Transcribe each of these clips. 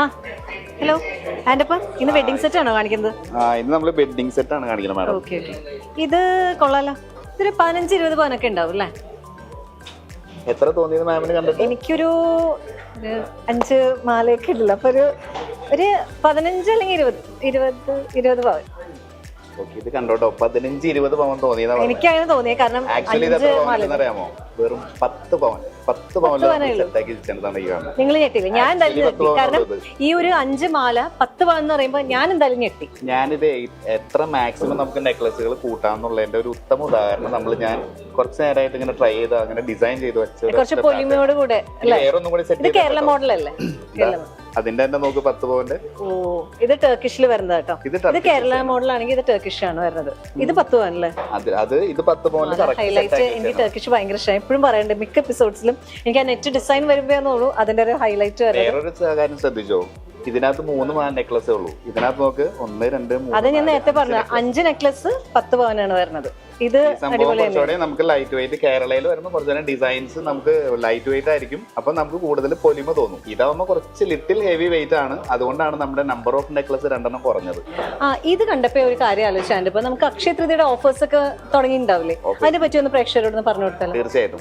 ആ ഹലോ ആൻഡപ്പ ഇന്ന് wedding set ആണോ കാണിക്കുന്നത്? ആ ഇന്ന് നമ്മൾ വെഡിങ് സെറ്റ് ആണ് കാണിക്കുന്നത് മാഡം ഓക്കെ ഓക്കെ ഇത് കൊള്ളാലോ. ഇതൊരു പതിനഞ്ച് ഇരുപത് പവനൊക്കെ ഉണ്ടാവും അല്ലേ? എത്ര തോന്നിയത് മാമിന് കണ്ടിട്ട്? എനിക്കൊരു അഞ്ച് മാലയൊക്കെ ഉണ്ടല്ലോ. അപ്പൊ ഒരു ഒരു പതിനഞ്ച് അല്ലെങ്കിൽ ഇരുപത് ഇരുപത് ഇരുപത് പവൻ. ഓക്കെ ഇത് കണ്ടോട്ടോ. പതിനഞ്ച് ഇരുപത് പവൻ തോന്നിയതാണ് എനിക്ക് അങ്ങനെ തോന്നിയത് കാരണം ആക്ച്വലി ഇത് എത്ര പവൻ അറിയാമോ? വെറും പത്ത് പവൻ. പത്ത് നിങ്ങൾ ഞെട്ടില്ല. ഞാൻ എന്തായാലും ഞെട്ടി. കാരണം ഈ ഒരു അഞ്ച് മാല പത്ത് പവൻ എന്ന് പറയുമ്പോൾ ഞാൻ എന്തായാലും ഞെട്ടി. ഞാനിത് എത്ര മാക്സിമം നമുക്ക് നെക്ലസുകൾ കൂട്ടാന്നുള്ളതിന്റെ ഒരു ഉത്തമ ഉദാഹരണം നമ്മൾ ഞാൻ കുറച്ച് നേരമായിട്ട് ഇങ്ങനെ ട്രൈ ചെയ്ത് അങ്ങനെ ഡിസൈൻ ചെയ്ത് വെച്ച കുറച്ച് പൊലിമയോട് കൂടെ ഒന്നും കൂടി കേരള മോഡലല്ലേ. അതിന്റെ തന്നെ നോക്ക് പത്ത് പവന്റെ. ഓ ഇത് ടർക്കിഷിൽ വരുന്നത് കേട്ടോ. ഇത് കേരള മോഡൽ ആണെങ്കിൽ മോഡലാണെങ്കിൽ ഇത് ടർക്കിഷ് ആണ് വരുന്നത്. ഇത് പത്ത് പവനല്ലേ? അത് അത് ഇത് പത്ത് ഹൈലൈറ്റ് എനിക്ക് ടർക്കിഷ് ഭയങ്കര ഇഷ്ടമായി എപ്പോഴും പറയണ്ട് മിക്ക എപ്പിസോഡ്സിലും എനിക്ക് ആ നെറ്റ് ഡിസൈൻ വരുമ്പോഴേ തോന്നുന്നു അതിന്റെ ഒരു ഹൈലൈറ്റ് വരുന്നത് വേറൊരു കാര്യം ശ്രദ്ധിച്ചോ? ഇതിനകത്ത് മൂന്ന് നെക്ലസേ ഉള്ളൂ. ഇതിനകത്ത് നോക്ക് ഒന്ന് രണ്ട് മൂന്ന് അത് ഞാൻ നേരത്തെ പറഞ്ഞു. അഞ്ച് നെക്ലസ് പത്ത് പവനാണ് വരുന്നത്. ഇത് കുറച്ചുകൂടെ നമുക്ക് ലൈറ്റ് വെയിറ്റ് കേരളയിൽ വരുമ്പോൾ കുറച്ചുകൂടെ ഡിസൈൻസ് നമുക്ക് ലൈറ്റ് വെയിറ്റ് ആയിരിക്കും. അപ്പൊ നമുക്ക് കൂടുതൽ പൊലിമ തോന്നും. ഇതാവുമ്പോൾ കുറച്ച് ലിറ്റിൽ ഹെവി വെയിറ്റ് ആണ്. അതുകൊണ്ടാണ് നമ്മുടെ നമ്പർ ഓഫ് നെക്ലസ് രണ്ടെണ്ണം കുറഞ്ഞത്. ആ ഇത് കണ്ടപ്പോ ഒരു കാര്യം ആലോചിച്ചാണ്ട്. ഇപ്പൊ നമുക്ക് അക്ഷയ തൃതിയുടെ ഓഫേഴ്സ് ഒക്കെ തുടങ്ങിയിട്ടുണ്ടാവില്ലേ? അതിനെ പറ്റി ഒന്ന് പ്രേക്ഷകരോട് പറഞ്ഞു കൊടുത്താലും? തീർച്ചയായിട്ടും.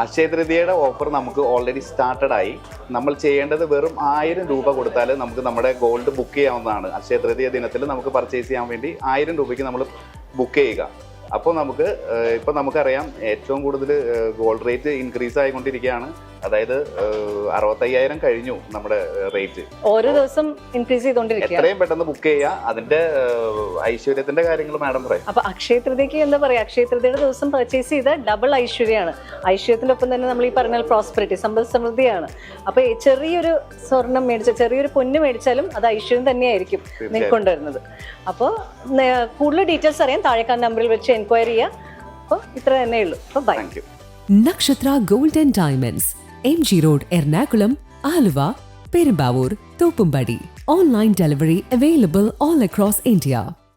അക്ഷയ തൃതീയയുടെ ഓഫർ നമുക്ക് ഓൾറെഡി സ്റ്റാർട്ടഡ് ആയി. നമ്മൾ ചെയ്യേണ്ടത് വെറും ആയിരം രൂപ കൊടുത്താൽ നമുക്ക് നമ്മുടെ ഗോൾഡ് ബുക്ക് ചെയ്യാവുന്നതാണ്. അക്ഷയ തൃതീയ ദിനത്തിൽ നമുക്ക് പർച്ചേസ് ചെയ്യാൻ വേണ്ടി ആയിരം രൂപയ്ക്ക് നമ്മൾ ബുക്ക് ചെയ്യുക. അപ്പോൾ നമുക്ക് ഇപ്പോൾ ഇപ്പൊ നമുക്കറിയാം ഏറ്റവും കൂടുതൽ ഗോൾഡ് റേറ്റ് ഇൻക്രീസ് ആയിക്കൊണ്ടിരിക്കുകയാണ്. അതായത് അറുപത്തയ്യായിരം കഴിഞ്ഞു നമ്മുടെ റേറ്റ് ഓരോ ദിവസം ഇൻക്രീസ് ചെയ്തോണ്ടിരിക്കുക എത്രയും പെട്ടെന്ന് ബുക്ക് ചെയ്യുക. അതിന്റെ ഐശ്വര്യത്തിന്റെ കാര്യങ്ങൾ മാഡം പറയും. അപ്പൊ അക്ഷയ തൃതീയക്ക് എന്താ പറയാ? അക്ഷയ ദിവസം പർച്ചേസ് ചെയ്ത ഡബിൾ ഐശ്വര്യമാണ്. ഐശ്വര്യത്തിന്റെ ഒപ്പം തന്നെ നമ്മൾ ഈ പറഞ്ഞ പ്രോസ്പെറിറ്റി സമ്പദ് സമൃദ്ധിയാണ്. അപ്പൊ ചെറിയൊരു സ്വർണം മേടിച്ച ചെറിയൊരു പൊന്ന് മേടിച്ചാലും അത് ഐശ്വര്യം തന്നെയായിരിക്കും കൊണ്ടുവരുന്നത് അപ്പോൾ കൂടുതൽ ഡീറ്റെയിൽസ് അറിയാൻ താഴേക്കാൻ നമ്പറിൽ വെച്ച് എൻക്വയറി ചെയ്യുക അപ്പോൾ ഇത്ര തന്നെ ഉള്ളൂ. അപ്പോൾ bye thank you Nakshatra golden diamonds M G road Ernakulam Aluva Perumbavoor Thoppumpady. Online delivery available all across India